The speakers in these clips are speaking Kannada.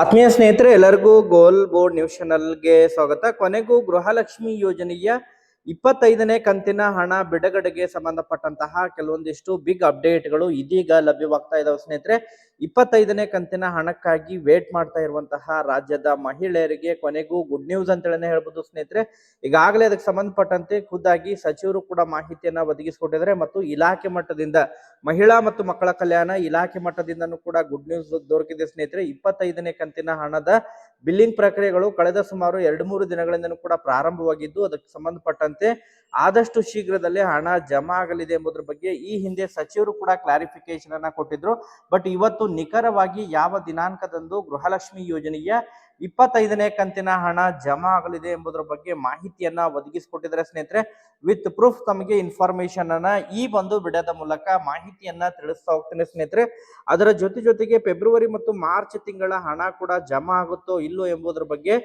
ಆತ್ಮೀಯ ಸ್ನೇಹಿತರೆ, ಎಲ್ಲರಿಗೂ ಗೋಲ್ ಬೋರ್ಡ್ ನ್ಯೂಸ್ ಚಾನಲ್ಗೆ ಸ್ವಾಗತ. ಕೊನೆಗೂ ಗೃಹಲಕ್ಷ್ಮಿ ಯೋಜನೆಯ ಇಪ್ಪತ್ತೈದನೇ ಕಂತಿನ ಹಣ ಬಿಡುಗಡೆಗೆ ಸಂಬಂಧಪಟ್ಟಂತಹ ಕೆಲವೊಂದಿಷ್ಟು ಬಿಗ್ ಅಪ್ಡೇಟ್ಗಳು ಇದೀಗ ಲಭ್ಯವಾಗ್ತಾ ಇದಾವೆ ಸ್ನೇಹಿತರೆ. ಇಪ್ಪತ್ತೈದನೇ ಕಂತಿನ ಹಣಕ್ಕಾಗಿ ವೇಟ್ ಮಾಡ್ತಾ ಇರುವಂತಹ ರಾಜ್ಯದ ಮಹಿಳೆಯರಿಗೆ ಕೊನೆಗೂ ಗುಡ್ ನ್ಯೂಸ್ ಅಂತೇಳಿ ಹೇಳ್ಬೋದು ಸ್ನೇಹಿತರೆ. ಈಗಾಗಲೇ ಅದಕ್ಕೆ ಸಂಬಂಧಪಟ್ಟಂತೆ ಖುದ್ದಾಗಿ ಸಚಿವರು ಕೂಡ ಮಾಹಿತಿಯನ್ನ ಒದಗಿಸಿಕೊಟ್ಟಿದ್ದಾರೆ ಮತ್ತು ಇಲಾಖೆ ಮಟ್ಟದಿಂದ ಮಹಿಳಾ ಮತ್ತು ಮಕ್ಕಳ ಕಲ್ಯಾಣ ಇಲಾಖೆ ಮಟ್ಟದಿಂದನೂ ಕೂಡ ಗುಡ್ ನ್ಯೂಸ್ ದೊರಕಿದೆ ಸ್ನೇಹಿತರೆ. ಇಪ್ಪತ್ತೈದನೇ ಕಂತಿನ ಹಣದ ಬಿಲ್ಲಿಂಗ್ ಪ್ರಕ್ರಿಯೆಗಳು ಕಳೆದ ಸುಮಾರು ಎರಡು ಮೂರು ದಿನಗಳಿಂದನೂ ಕೂಡ ಪ್ರಾರಂಭವಾಗಿದ್ದು, ಅದಕ್ಕೆ ಸಂಬಂಧಪಟ್ಟಂತೆ ಆದಷ್ಟು ಶೀಘ್ರದಲ್ಲೇ ಹಣ ಜಮಾ ಆಗಲಿದೆ ಎಂಬುದರ ಬಗ್ಗೆ ಈ ಹಿಂದೆ ಸಚಿವರು ಕೂಡ ಕ್ಲಾರಿಫಿಕೇಶನ್ ಅನ್ನ ಕೊಟ್ಟಿದ್ರು. ಬಟ್ ಇವತ್ತು ನಿಖರವಾಗಿ ಯಾವ ದಿನಾಂಕದಂದು ಗೃಹಲಕ್ಷ್ಮಿ ಯೋಜನೆಯ ಇಪ್ಪತ್ತೈದನೇ ಕಂತಿನ ಹಣ ಜಮಾ ಆಗಲಿದೆ ಎಂಬುದರ ಬಗ್ಗೆ ಮಾಹಿತಿಯನ್ನ ಒದಗಿಸಿಕೊಟ್ಟಿದ್ದಾರೆ ಸ್ನೇಹಿತರೆ. ವಿತ್ ಪ್ರೂಫ್ ತಮಗೆ ಇನ್ಫಾರ್ಮೇಶನ್ ಅನ್ನ ಈ ಒಂದು ವಿಡಿಯೋದ ಮೂಲಕ ಮಾಹಿತಿಯನ್ನ ತಿಳಿಸ್ತಾ ಹೋಗ್ತೇನೆ ಸ್ನೇಹಿತರೆ. ಅದರ ಜೊತೆ ಜೊತೆಗೆ ಫೆಬ್ರವರಿ ಮತ್ತು ಮಾರ್ಚ್ ತಿಂಗಳ ಹಣ ಕೂಡ ಜಮಾ ಆಗುತ್ತೋ ಇಲ್ಲೋ ಎಂಬುದರ ಬಗ್ಗೆ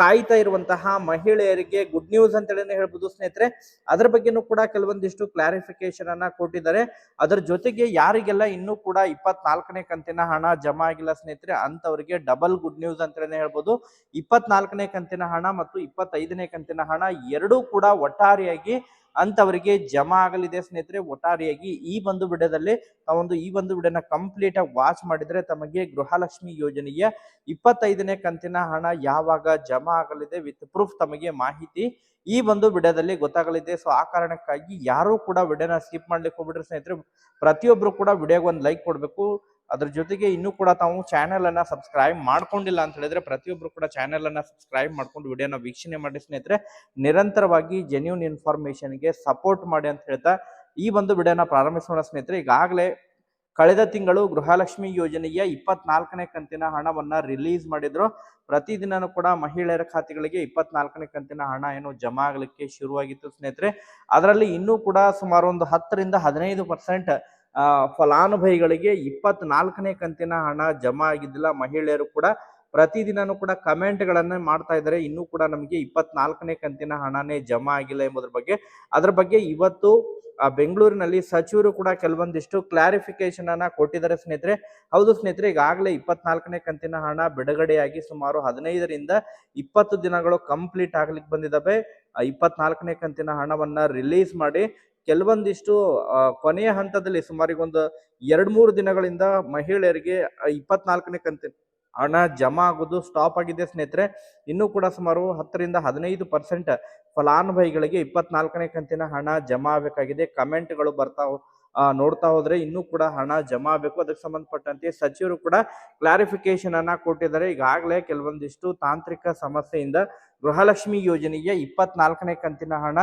ಕಾಯ್ತಾ ಇರುವಂತಹ ಮಹಿಳೆಯರಿಗೆ ಗುಡ್ ನ್ಯೂಸ್ ಅಂತೇಳಿ ಹೇಳ್ಬೋದು ಸ್ನೇಹಿತರೆ. ಅದರ ಬಗ್ಗೆನೂ ಕೂಡ ಕೆಲವೊಂದಿಷ್ಟು ಕ್ಲಾರಿಫಿಕೇಶನ್ ಅನ್ನ ಕೊಟ್ಟಿದ್ದಾರೆ. ಅದರ ಜೊತೆಗೆ ಯಾರಿಗೆಲ್ಲ ಇನ್ನೂ ಕೂಡ ಇಪ್ಪತ್ನಾಲ್ಕನೇ ಕಂತಿನ ಹಣ ಜಮಾ ಆಗಿಲ್ಲ ಸ್ನೇಹಿತರೆ ಅಂತವರಿಗೆ ಡಬಲ್ ಗುಡ್ ನ್ಯೂಸ್ ಅಂತಲೇ ಹೇಳ್ಬೋದು. ಇಪ್ಪತ್ನಾಲ್ಕನೇ ಕಂತಿನ ಹಣ ಮತ್ತು ಇಪ್ಪತ್ತೈದನೇ ಕಂತಿನ ಹಣ ಎರಡೂ ಕೂಡ ಒಟ್ಟಾರೆಯಾಗಿ ಅಂತವರಿಗೆ ಜಮಾ ಆಗಲಿದೆ ಸ್ನೇಹಿತರೆ, ಒಟ್ಟಾರೆಯಾಗಿ ಈ ಒಂದು ವಿಡಿಯೋದಲ್ಲಿ ಒಂದು ಈ ಒಂದು ವಿಡಿಯೋನ ಕಂಪ್ಲೀಟ್ ಆಗಿ ವಾಚ್ ಮಾಡಿದ್ರೆ ತಮಗೆ ಗೃಹಲಕ್ಷ್ಮಿ ಯೋಜನೆಯ ಇಪ್ಪತ್ತೈದನೇ ಕಂತಿನ ಹಣ ಯಾವಾಗ ಜಮಾ ಆಗಲಿದೆ ವಿತ್ ಪ್ರೂಫ್ ತಮಗೆ ಮಾಹಿತಿ ಈ ಒಂದು ವಿಡಿಯೋದಲ್ಲಿ ಗೊತ್ತಾಗಲಿದೆ. ಸೊ ಆ ಕಾರಣಕ್ಕಾಗಿ ಯಾರು ಕೂಡ ವಿಡಿಯೋನ ಸ್ಕಿಪ್ ಮಾಡ್ಲಿಕ್ಕೆ ಹೋಗ್ಬಿಟ್ರೆ ಸ್ನೇಹಿತರೆ, ಪ್ರತಿಯೊಬ್ರು ಕೂಡ ವಿಡಿಯೋಗೆ ಒಂದು ಲೈಕ್ ಕೊಡ್ಬೇಕು. ಅದ್ರ ಜೊತೆಗೆ ಇನ್ನೂ ಕೂಡ ತಾವು ಚಾನೆಲ್ ಅನ್ನ ಸಬ್ಸ್ಕ್ರೈಬ್ ಮಾಡ್ಕೊಂಡಿಲ್ಲ ಅಂತ ಹೇಳಿದ್ರೆ ಪ್ರತಿಯೊಬ್ರು ಕೂಡ ಚಾನೆಲ್ ಅನ್ನ ಸಬ್ಸ್ಕ್ರೈಬ್ ಮಾಡ್ಕೊಂಡು ವಿಡಿಯೋನ ವೀಕ್ಷಣೆ ಮಾಡಿ ಸ್ನೇಹಿತರೆ, ನಿರಂತರವಾಗಿ ಜೆನ್ಯೂನ್ ಇನ್ಫಾರ್ಮೇಶನ್ಗೆ ಸಪೋರ್ಟ್ ಮಾಡಿ ಅಂತ ಹೇಳ್ತಾ ಈ ಒಂದು ವಿಡಿಯೋನ ಪ್ರಾರಂಭಿಸೋಣ ಸ್ನೇಹಿತರೆ. ಈಗಾಗಲೇ ಕಳೆದ ತಿಂಗಳು ಗೃಹಲಕ್ಷ್ಮಿ ಯೋಜನೆಯ ಇಪ್ಪತ್ನಾಲ್ಕನೇ ಕಂತಿನ ಹಣವನ್ನ ರಿಲೀಸ್ ಮಾಡಿದ್ರು. ಪ್ರತಿದಿನನೂ ಕೂಡ ಮಹಿಳೆಯರ ಖಾತೆಗಳಿಗೆ ಇಪ್ಪತ್ನಾಲ್ಕನೇ ಕಂತಿನ ಹಣ ಏನು ಜಮಾ ಆಗಲಿಕ್ಕೆ ಶುರುವಾಗಿತ್ತು ಸ್ನೇಹಿತರೆ. ಅದರಲ್ಲಿ ಇನ್ನೂ ಕೂಡ ಸುಮಾರು ಒಂದು ಹತ್ತರಿಂದ ಹದಿನೈದು ಪರ್ಸೆಂಟ್ ಫಲಾನುಭವಿಗಳಿಗೆ ಇಪ್ಪತ್ನಾಲ್ಕನೇ ಕಂತಿನ ಹಣ ಜಮಾ ಆಗಿದ್ದಿಲ್ಲ. ಮಹಿಳೆಯರು ಕೂಡ ಪ್ರತಿದಿನನೂ ಕೂಡ ಕಮೆಂಟ್ ಗಳನ್ನ ಮಾಡ್ತಾ ಇದ್ದಾರೆ. ಇನ್ನೂ ಕೂಡ ನಮಗೆ ಇಪ್ಪತ್ನಾಲ್ಕನೇ ಕಂತಿನ ಹಣನೇ ಜಮಾ ಆಗಿಲ್ಲ ಎಂಬುದ್ರ ಬಗ್ಗೆ. ಅದ್ರ ಬಗ್ಗೆ ಇವತ್ತು ಆ, ಬೆಂಗಳೂರಿನಲ್ಲಿ ಸಚಿವರು ಕೂಡ ಕೆಲವೊಂದಿಷ್ಟು ಕ್ಲಾರಿಫಿಕೇಶನ್ ಅನ್ನ ಕೊಟ್ಟಿದ್ದಾರೆ ಸ್ನೇಹಿತರೆ. ಹೌದು ಸ್ನೇಹಿತರೆ ಈಗಾಗಲೇ ಇಪ್ಪತ್ನಾಲ್ಕನೇ ಕಂತಿನ ಹಣ ಬಿಡುಗಡೆಯಾಗಿ ಸುಮಾರು ಹದಿನೈದರಿಂದ ಇಪ್ಪತ್ತು ದಿನಗಳು ಕಂಪ್ಲೀಟ್ ಆಗ್ಲಿಕ್ಕೆ ಬಂದಿದ್ದಾವೆ ಇಪ್ಪತ್ನಾಲ್ಕನೇ ಕಂತಿನ ಹಣವನ್ನ ರಿಲೀಸ್ ಮಾಡಿ ಕೆಲವೊಂದಿಷ್ಟು ಕೊನೆಯ ಹಂತದಲ್ಲಿ ಸುಮಾರಿಗೊಂದು ಎರಡ್ ಮೂರು ದಿನಗಳಿಂದ ಮಹಿಳೆಯರಿಗೆ ಇಪ್ಪತ್ನಾಲ್ಕನೇ ಕಂತಿನ ಹಣ ಜಮಾ ಆಗೋದು ಸ್ಟಾಪ್ ಆಗಿದೆ ಸ್ನೇಹಿತರೆ. ಇನ್ನೂ ಕೂಡ ಸುಮಾರು ಹತ್ತರಿಂದ ಹದಿನೈದು ಪರ್ಸೆಂಟ್ ಫಲಾನುಭವಿಗಳಿಗೆ ಇಪ್ಪತ್ನಾಲ್ಕನೇ ಕಂತಿನ ಹಣ ಜಮಾ ಆಗಬೇಕಾಗಿದೆ. ಕಮೆಂಟ್ಗಳು ಬರ್ತಾ ನೋಡ್ತಾ ಹೋದ್ರೆ ಇನ್ನೂ ಕೂಡ ಹಣ ಜಮಾ ಆಗಬೇಕು. ಅದಕ್ಕೆ ಸಂಬಂಧಪಟ್ಟಂತೆ ಸಚಿವರು ಕೂಡ ಕ್ಲಾರಿಫಿಕೇಶನ್ ಅನ್ನ ಕೊಟ್ಟಿದ್ದಾರೆ. ಈಗಾಗಲೇ ಕೆಲವೊಂದಿಷ್ಟು ತಾಂತ್ರಿಕ ಸಮಸ್ಯೆಯಿಂದ ಗೃಹಲಕ್ಷ್ಮಿ ಯೋಜನೆಗೆ ಇಪ್ಪತ್ನಾಲ್ಕನೇ ಕಂತಿನ ಹಣ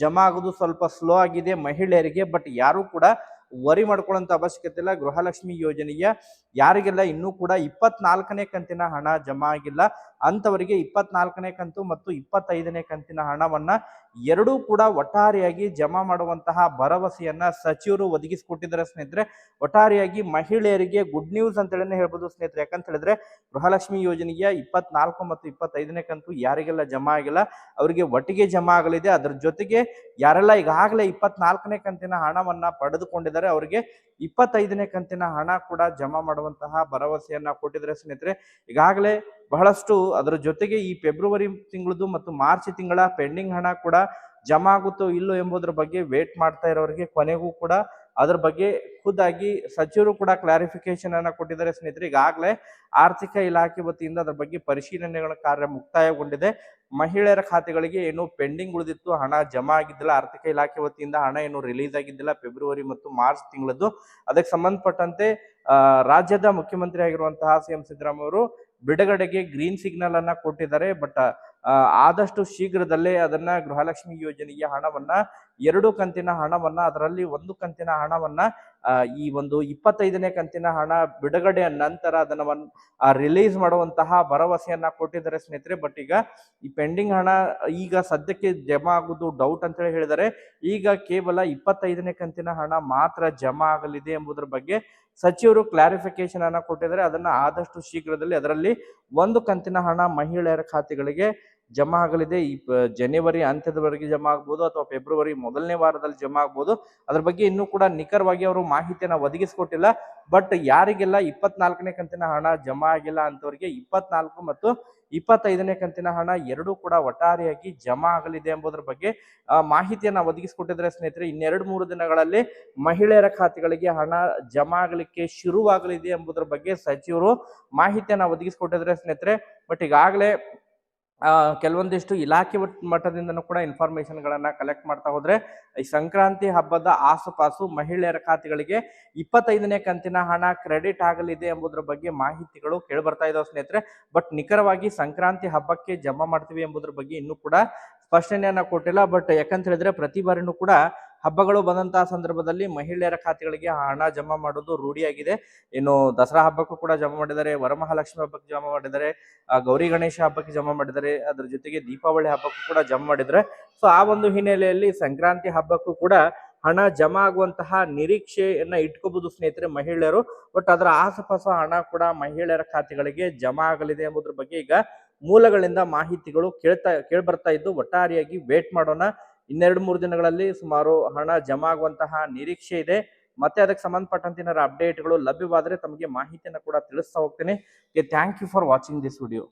ಜಮಾ ಆಗೋದು ಸ್ವಲ್ಪ ಸ್ಲೋ ಆಗಿದೆ ಮಹಿಳೆಯರಿಗೆ ಬಟ್ ಯಾರು ಕೂಡ ವರಿ ಮಾಡ್ಕೊಳ್ಳೋಂಥ ಅವಶ್ಯಕತೆ ಇಲ್ಲ. ಗೃಹಲಕ್ಷ್ಮಿ ಯೋಜನೆಯ ಯಾರಿಗೆಲ್ಲ ಇನ್ನೂ ಕೂಡ ಇಪ್ಪತ್ನಾಲ್ಕನೇ ಕಂತಿನ ಹಣ ಜಮಾ ಆಗಿಲ್ಲ ಅಂತವರಿಗೆ ಇಪ್ಪತ್ನಾಲ್ಕನೇ ಕಂತು ಮತ್ತು ಇಪ್ಪತ್ತೈದನೇ ಕಂತಿನ ಹಣವನ್ನ ಎರಡೂ ಕೂಡ ಒಟ್ಟಾರೆಯಾಗಿ ಜಮಾ ಮಾಡುವಂತಹ ಭರವಸೆಯನ್ನ ಸಚಿವರು ಒದಗಿಸಿಕೊಟ್ಟಿದ್ದಾರೆ ಸ್ನೇಹಿತರೆ. ಒಟ್ಟಾರೆಯಾಗಿ ಮಹಿಳೆಯರಿಗೆ ಗುಡ್ ನ್ಯೂಸ್ ಅಂತ ಹೇಳಿ ಹೇಳ್ಬೋದು ಸ್ನೇಹಿತರೆ. ಯಾಕಂತ ಹೇಳಿದ್ರೆ ಗೃಹಲಕ್ಷ್ಮಿ ಯೋಜನೆಯ ಇಪ್ಪತ್ನಾಲ್ಕು ಮತ್ತು ಇಪ್ಪತ್ತೈದನೇ ಕಂತು ಯಾರಿಗೆಲ್ಲ ಜಮಾ ಆಗಿಲ್ಲ, ಅವರಿಗೆ ಒಟ್ಟಿಗೆ ಜಮಾ ಆಗಲಿದೆ. ಅದರ ಜೊತೆಗೆ ಯಾರೆಲ್ಲ ಈಗಾಗಲೇ ಇಪ್ಪತ್ನಾಲ್ಕನೇ ಕಂತಿನ ಹಣವನ್ನ ಪಡೆದುಕೊಂಡಿದ್ದಾರೆ ಅವರಿಗೆ ಇಪ್ಪತ್ತೈದನೇ ಕಂತಿನ ಹಣ ಕೂಡ ಜಮಾ ಮಾಡುವಂತಹ ಭರವಸೆಯನ್ನ ಕೊಟ್ಟಿದ್ದಾರೆ ಸ್ನೇಹಿತರೆ. ಈಗಾಗಲೇ ಬಹಳಷ್ಟು ಅದರ ಜೊತೆಗೆ ಈ ಫೆಬ್ರವರಿ ತಿಂಗಳದು ಮತ್ತು ಮಾರ್ಚ್ ತಿಂಗಳ ಪೆಂಡಿಂಗ್ ಹಣ ಕೂಡ ಜಮಾ ಆಗುತ್ತೋ ಇಲ್ಲೋ ಎಂಬುದರ ಬಗ್ಗೆ ವೇಟ್ ಮಾಡ್ತಾ ಇರೋರಿಗೆ ಕೊನೆಗೂ ಕೂಡ ಅದ್ರ ಬಗ್ಗೆ ಖುದ್ದಾಗಿ ಸಚಿವರು ಕೂಡ ಕ್ಲಾರಿಫಿಕೇಶನ್ ಅನ್ನ ಕೊಟ್ಟಿದ್ದಾರೆ ಸ್ನೇಹಿತರೆ. ಈಗಾಗಲೇ ಆರ್ಥಿಕ ಇಲಾಖೆ ವತಿಯಿಂದ ಅದರ ಬಗ್ಗೆ ಪರಿಶೀಲನೆಗಳ ಕಾರ್ಯ ಮುಕ್ತಾಯಗೊಂಡಿದೆ. ಮಹಿಳೆಯರ ಖಾತೆಗಳಿಗೆ ಏನು ಪೆಂಡಿಂಗ್ ಉಳಿದಿತ್ತು, ಹಣ ಜಮಾ ಆಗಿದ್ದಿಲ್ಲ. ಆರ್ಥಿಕ ಇಲಾಖೆ ವತಿಯಿಂದ ಹಣ ಏನು ರಿಲೀಸ್ ಆಗಿದ್ದಿಲ್ಲ ಫೆಬ್ರವರಿ ಮತ್ತು ಮಾರ್ಚ್ ತಿಂಗಳದ್ದು. ಅದಕ್ಕೆ ಸಂಬಂಧಪಟ್ಟಂತೆ ರಾಜ್ಯದ ಮುಖ್ಯಮಂತ್ರಿ ಆಗಿರುವಂತಹ ಸಿ ಎಂ ಸಿದ್ದರಾಮಯ್ಯ ಅವರು ಬಿಡುಗಡೆಗೆ ಗ್ರೀನ್ ಸಿಗ್ನಲ್ ಅನ್ನ ಕೊಟ್ಟಿದ್ದಾರೆ. ಬಟ್ ಆದಷ್ಟು ಶೀಘ್ರದಲ್ಲೇ ಅದನ್ನ ಗೃಹಲಕ್ಷ್ಮಿ ಯೋಜನೆಯ ಹಣವನ್ನ ಎರಡು ಕಂತಿನ ಹಣವನ್ನ, ಅದರಲ್ಲಿ ಒಂದು ಕಂತಿನ ಹಣವನ್ನ ಈ ಒಂದು ಇಪ್ಪತ್ತೈದನೇ ಕಂತಿನ ಹಣ ಬಿಡುಗಡೆಯ ನಂತರ ಅದನ್ನ ರಿಲೀಸ್ ಮಾಡುವಂತಹ ಭರವಸೆಯನ್ನ ಕೊಟ್ಟಿದ್ದಾರೆ ಸ್ನೇಹಿತರೆ. ಬಟ್ ಈಗ ಈ ಪೆಂಡಿಂಗ್ ಹಣ ಈಗ ಸದ್ಯಕ್ಕೆ ಜಮಾ ಆಗುವುದು ಡೌಟ್ ಅಂತ ಹೇಳಿ ಹೇಳಿದ್ದಾರೆ. ಈಗ ಕೇವಲ ಇಪ್ಪತ್ತೈದನೇ ಕಂತಿನ ಹಣ ಮಾತ್ರ ಜಮಾ ಆಗಲಿದೆ ಎಂಬುದರ ಬಗ್ಗೆ ಸಚಿವರು ಕ್ಲಾರಿಫಿಕೇಶನ್ ಅನ್ನ ಕೊಟ್ಟಿದ್ದಾರೆ. ಅದನ್ನ ಆದಷ್ಟು ಶೀಘ್ರದಲ್ಲಿ ಅದರಲ್ಲಿ ಒಂದು ಕಂತಿನ ಹಣ ಮಹಿಳೆಯರ ಖಾತೆಗಳಿಗೆ ಜಮಾ ಆಗಲಿದೆ. ಈ ಜನವರಿ ಅಂತ್ಯದವರೆಗೆ ಜಮಾ ಆಗ್ಬೋದು ಅಥವಾ ಫೆಬ್ರವರಿ ಮೊದಲನೇ ವಾರದಲ್ಲಿ ಜಮಾ ಆಗ್ಬೋದು. ಅದ್ರ ಬಗ್ಗೆ ಇನ್ನೂ ಕೂಡ ನಿಖರವಾಗಿ ಅವರು ಮಾಹಿತಿಯನ್ನ ಒದಗಿಸಿಕೊಟ್ಟಿಲ್ಲ. ಬಟ್ ಯಾರಿಗೆಲ್ಲ ಇಪ್ಪತ್ನಾಲ್ಕನೇ ಕಂತಿನ ಹಣ ಜಮಾ ಆಗಿಲ್ಲ ಅಂತವರಿಗೆ ಇಪ್ಪತ್ನಾಲ್ಕು ಮತ್ತು ಇಪ್ಪತ್ತೈದನೇ ಕಂತಿನ ಹಣ ಎರಡೂ ಕೂಡ ಒಟ್ಟಾರೆಯಾಗಿ ಜಮಾ ಆಗಲಿದೆ ಎಂಬುದರ ಬಗ್ಗೆ ಮಾಹಿತಿಯನ್ನ ಒದಗಿಸಿಕೊಟ್ಟಿದ್ರೆ ಸ್ನೇಹಿತರೆ, ಇನ್ನೆರಡು ಮೂರು ದಿನಗಳಲ್ಲಿ ಮಹಿಳೆಯರ ಖಾತೆಗಳಿಗೆ ಹಣ ಜಮಾ ಆಗಲಿಕ್ಕೆ ಶುರುವಾಗಲಿದೆ ಎಂಬುದರ ಬಗ್ಗೆ ಸಚಿವರು ಮಾಹಿತಿಯನ್ನ ಒದಗಿಸಿಕೊಟ್ಟಿದ್ರೆ ಸ್ನೇಹಿತರೆ, ಬಟ್ ಈಗಾಗಲೇ ಕೆಲವೊಂದಿಷ್ಟು ಇಲಾಖೆ ಮಟ್- ಮಟ್ಟದಿಂದನೂ ಕೂಡ ಇನ್ಫಾರ್ಮೇಶನ್ ಗಳನ್ನ ಕಲೆಕ್ಟ್ ಮಾಡ್ತಾ ಹೋದರೆ, ಈ ಸಂಕ್ರಾಂತಿ ಹಬ್ಬದ ಆಸುಪಾಸು ಮಹಿಳೆಯರ ಖಾತೆಗಳಿಗೆ ಇಪ್ಪತ್ತೈದನೇ ಕಂತಿನ ಹಣ ಕ್ರೆಡಿಟ್ ಆಗಲಿದೆ ಎಂಬುದರ ಬಗ್ಗೆ ಮಾಹಿತಿಗಳು ಕೇಳಿ ಬರ್ತಾ ಇದಾವೆ ಸ್ನೇಹಿತರೆ. ಬಟ್ ನಿಖರವಾಗಿ ಸಂಕ್ರಾಂತಿ ಹಬ್ಬಕ್ಕೆ ಜಮಾ ಮಾಡ್ತೀವಿ ಎಂಬುದರ ಬಗ್ಗೆ ಇನ್ನೂ ಕೂಡ ಸ್ಪಷ್ಟನೆಯನ್ನ ಕೊಟ್ಟಿಲ್ಲ. ಬಟ್ ಯಾಕಂತ ಹೇಳಿದ್ರೆ ಪ್ರತಿ ಬಾರಿನೂ ಕೂಡ ಹಬ್ಬಗಳು ಬಂದಂತಹ ಸಂದರ್ಭದಲ್ಲಿ ಮಹಿಳೆಯರ ಖಾತೆಗಳಿಗೆ ಹಣ ಜಮಾ ಮಾಡೋದು ರೂಢಿಯಾಗಿದೆ. ಇನ್ನು ದಸರಾ ಹಬ್ಬಕ್ಕೂ ಕೂಡ ಜಮಾ ಮಾಡಿದ್ದಾರೆ, ವರಮಹಾಲಕ್ಷ್ಮಿ ಹಬ್ಬಕ್ಕೆ ಜಮಾ ಮಾಡಿದ್ದಾರೆ ಗೌರಿ ಗಣೇಶ ಹಬ್ಬಕ್ಕೆ ಜಮಾ ಮಾಡಿದ್ದಾರೆ, ಅದ್ರ ಜೊತೆಗೆ ದೀಪಾವಳಿ ಹಬ್ಬಕ್ಕೂ ಕೂಡ ಜಮಾ ಮಾಡಿದ್ದಾರೆ. ಸೊ ಆ ಒಂದು ಹಿನ್ನೆಲೆಯಲ್ಲಿ ಸಂಕ್ರಾಂತಿ ಹಬ್ಬಕ್ಕೂ ಕೂಡ ಹಣ ಜಮಾ ಆಗುವಂತಹ ನಿರೀಕ್ಷೆಯನ್ನ ಇಟ್ಕೋಬಹುದು ಸ್ನೇಹಿತರೆ ಮಹಿಳೆಯರು. ಬಟ್ ಅದರ ಆಸಪಾಸ ಹಣ ಕೂಡ ಮಹಿಳೆಯರ ಖಾತೆಗಳಿಗೆ ಜಮಾ ಆಗಲಿದೆ ಎಂಬುದ್ರ ಬಗ್ಗೆ ಈಗ ಮೂಲಗಳಿಂದ ಮಾಹಿತಿಗಳು ಕೇಳ್ತಾ ಕೇಳಿ ಬರ್ತಾ ಇದ್ದು, ಒಟ್ಟಾರೆಯಾಗಿ ವೇಟ್ ಮಾಡೋಣ. ಇನ್ನೆರಡು ಮೂರು ದಿನಗಳಲ್ಲಿ ಸುಮಾರು ಹಣ ಜಮಾ ಆಗುವಂತಹ ನಿರೀಕ್ಷೆ ಇದೆ. ಮತ್ತೆ ಅದಕ್ಕೆ ಸಂಬಂಧಪಟ್ಟಂತೆ ಏನಾದ್ರು ಅಪ್ಡೇಟ್ಗಳು ಲಭ್ಯವಾದರೆ ತಮಗೆ ಮಾಹಿತಿಯನ್ನು ಕೂಡ ತಿಳಿಸ್ತಾ ಹೋಗ್ತೇನೆ. Thank you for watching this video